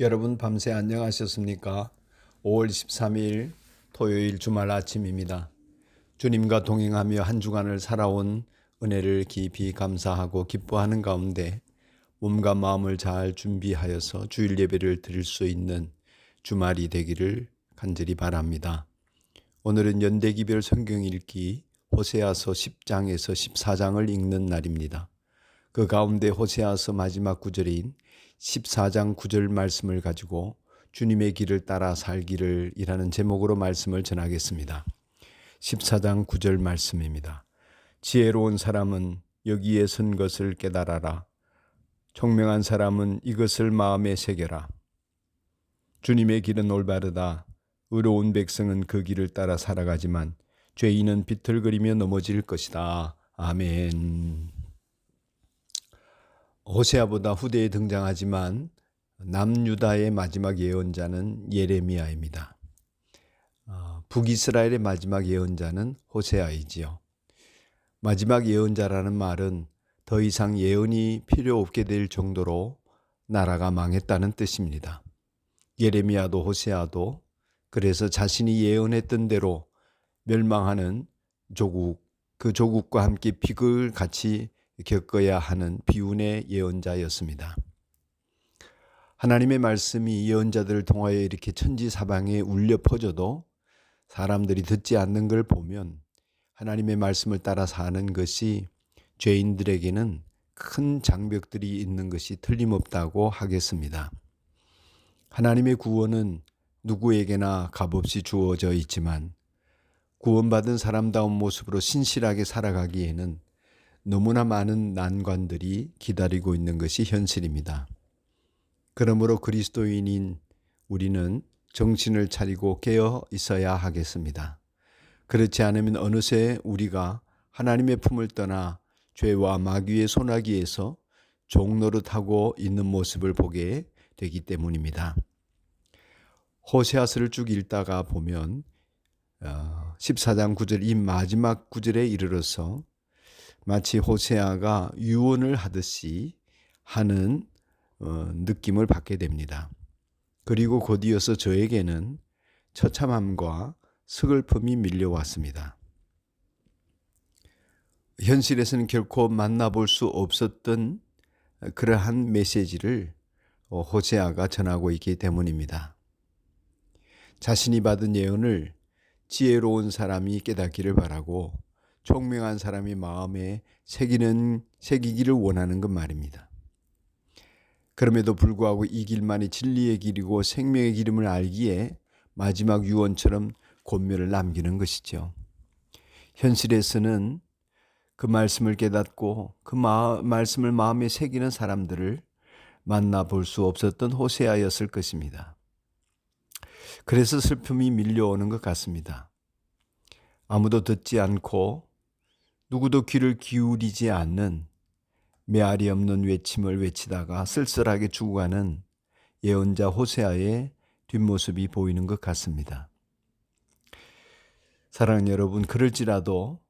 여러분 밤새 안녕하셨습니까? 5월 13일 토요일 주말 아침입니다. 주님과 동행하며 한 주간을 살아온 은혜를 깊이 감사하고 기뻐하는 가운데 몸과 마음을 잘 준비하여서 주일 예배를 드릴 수 있는 주말이 되기를 간절히 바랍니다. 오늘은 연대기별 성경 읽기 호세아서 10장에서 14장을 읽는 날입니다. 그 가운데 호세아서 마지막 구절인 14장 9절 말씀을 가지고 주님의 길을 따라 살기를 이라는 제목으로 말씀을 전하겠습니다. 14장 9절 말씀입니다. 지혜로운 사람은 여기에 선 것을 깨달아라. 총명한 사람은 이것을 마음에 새겨라. 주님의 길은 올바르다. 의로운 백성은 그 길을 따라 살아가지만 죄인은 비틀거리며 넘어질 것이다. 아멘. 호세아보다 후대에 등장하지만 남유다의 마지막 예언자는 예레미야입니다. 어, 북이스라엘의 마지막 예언자는 호세아이지요. 마지막 예언자라는 말은 더 이상 예언이 필요 없게 될 정도로 나라가 망했다는 뜻입니다. 예레미야도 호세아도 그래서 자신이 예언했던 대로 멸망하는 조국, 그 조국과 함께 비극을 같이 겪어야 하는 비운의 예언자였습니다. 하나님의 말씀이 예언자들을 통하여 이렇게 천지 사방에 울려 퍼져도 사람들이 듣지 않는 걸 보면 하나님의 말씀을 따라 사는 것이 죄인들에게는 큰 장벽들이 있는 것이 틀림없다고 하겠습니다. 하나님의 구원은 누구에게나 값없이 주어져 있지만 구원받은 사람다운 모습으로 신실하게 살아가기에는 너무나 많은 난관들이 기다리고 있는 것이 현실입니다. 그러므로 그리스도인인 우리는 정신을 차리고 깨어 있어야 하겠습니다. 그렇지 않으면 어느새 우리가 하나님의 품을 떠나 죄와 마귀의 소나기에서 종노릇하고 있는 모습을 보게 되기 때문입니다. 호세아서를 쭉 읽다가 보면 14장 어, 9절 이 마지막 구절에 이르러서 마치 호세아가 유언을 하듯이 하는 어, 느낌을 받게 됩니다. 그리고 곧이어서 저에게는 처참함과 스글픔이 밀려왔습니다. 현실에서는 결코 만나볼 수 없었던 그러한 메시지를 어, 호세아가 전하고 있기 때문입니다. 자신이 받은 예언을 지혜로운 사람이 깨닫기를 바라고 총명한 사람이 마음에 새기는 새기기를 원하는 것 말입니다. 그럼에도 불구하고 이 길만이 진리의 길이고 생명의 기름을 알기에 마지막 유언처럼 권면을 남기는 것이죠. 현실에서는 그 말씀을 깨닫고 그 마, 말씀을 마음에 새기는 사람들을 만나볼 수 없었던 호세아였을 것입니다. 그래서 슬픔이 밀려오는 것 같습니다. 아무도 듣지 않고 누구도 귀를 기울이지 않는 메아리 없는 외침을 외치다가 쓸쓸하게 죽어가는 예언자 호세아의 뒷모습이 보이는 것 같습니다. 사랑하는 여러분, 그럴지라도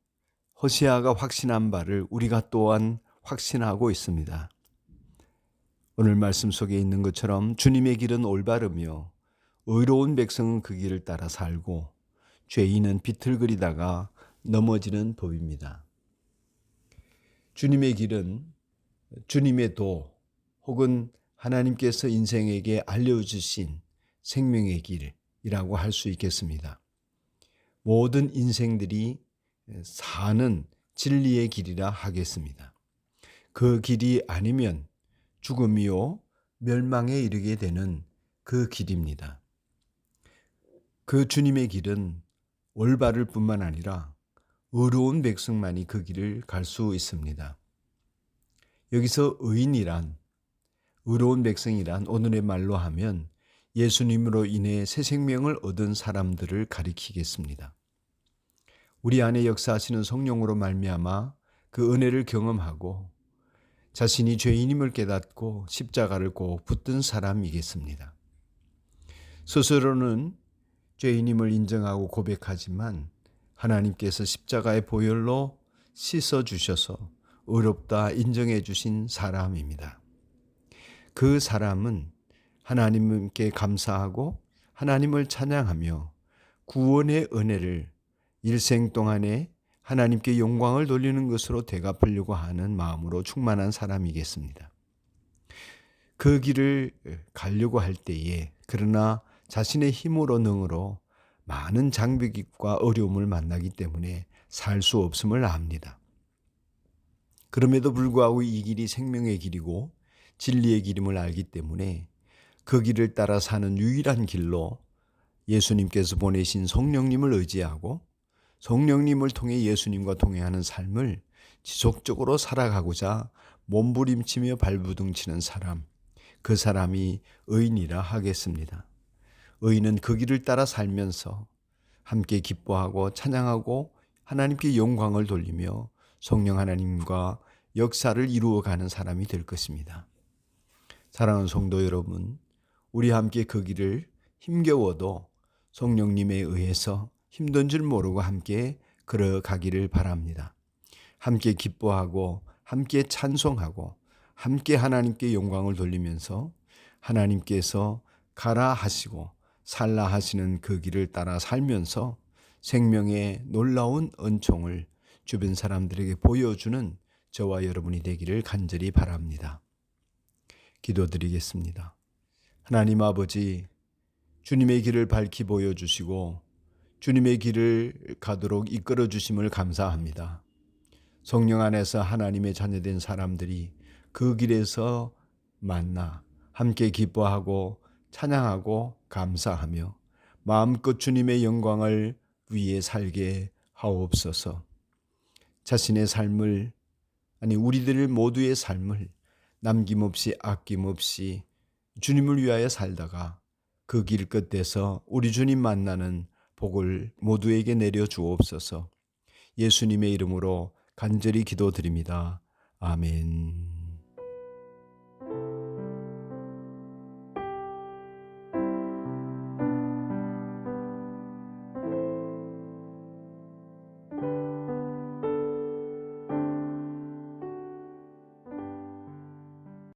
호세아가 확신한 바를 우리가 또한 확신하고 있습니다. 오늘 말씀 속에 있는 것처럼 주님의 길은 올바르며 의로운 백성은 그 길을 따라 살고 죄인은 비틀거리다가 넘어지는 법입니다. 주님의 길은 주님의 도 혹은 하나님께서 인생에게 알려주신 생명의 길이라고 할 수 있겠습니다. 모든 인생들이 사는 진리의 길이라 하겠습니다. 그 길이 아니면 죽음이요 멸망에 이르게 되는 그 길입니다. 그 주님의 길은 올바를 뿐만 아니라 의로운 백성만이 그 길을 갈 수 있습니다. 여기서 의인이란 의로운 백성이란 오늘의 말로 하면 예수님으로 인해 새 생명을 얻은 사람들을 가리키겠습니다. 우리 안에 역사하시는 성령으로 말미암아 그 은혜를 경험하고 자신이 죄인임을 깨닫고 십자가를 꼭 붙든 사람이겠습니다. 스스로는 죄인임을 인정하고 고백하지만 하나님께서 십자가의 보혈로 씻어 주셔서 의롭다 인정해 주신 사람입니다. 그 사람은 하나님께 감사하고 하나님을 찬양하며 구원의 은혜를 일생 동안에 하나님께 영광을 돌리는 것으로 되갚으려고 하는 마음으로 충만한 사람이겠습니다. 그 길을 가려고 할 때에 그러나 자신의 힘으로 능으로 많은 장벽과 어려움을 만나기 때문에 살 수 없음을 압니다. 그럼에도 불구하고 이 길이 생명의 길이고 진리의 길임을 알기 때문에 그 길을 따라 사는 유일한 길로 예수님께서 보내신 성령님을 의지하고 성령님을 통해 예수님과 동행하는 삶을 지속적으로 살아가고자 몸부림치며 발부둥치는 사람, 그 사람이 의인이라 하겠습니다. 의인은 그 길을 따라 살면서 함께 기뻐하고 찬양하고 하나님께 영광을 돌리며 성령 하나님과 역사를 이루어가는 사람이 될 것입니다. 사랑하는 성도 여러분, 우리 함께 그 길을 힘겨워도 성령님에 의해서 힘든 줄 모르고 함께 걸어가기를 바랍니다. 함께 기뻐하고 함께 찬송하고 함께 하나님께 영광을 돌리면서 하나님께서 가라 하시고 살라 하시는 그 길을 따라 살면서 생명의 놀라운 은총을 주변 사람들에게 보여주는 저와 여러분이 되기를 간절히 바랍니다. 기도드리겠습니다. 하나님 아버지, 주님의 길을 밝히 보여주시고 주님의 길을 가도록 이끌어 주심을 감사합니다. 성령 안에서 하나님의 자녀된 사람들이 그 길에서 만나 함께 기뻐하고 찬양하고 감사하며 마음껏 주님의 영광을 위해 살게 하옵소서. 자신의 삶을 아니 우리들 모두의 삶을 남김없이 아낌없이 주님을 위하여 살다가 그 길 끝에서 우리 주님 만나는 복을 모두에게 내려 주옵소서. 예수님의 이름으로 간절히 기도드립니다. 아멘.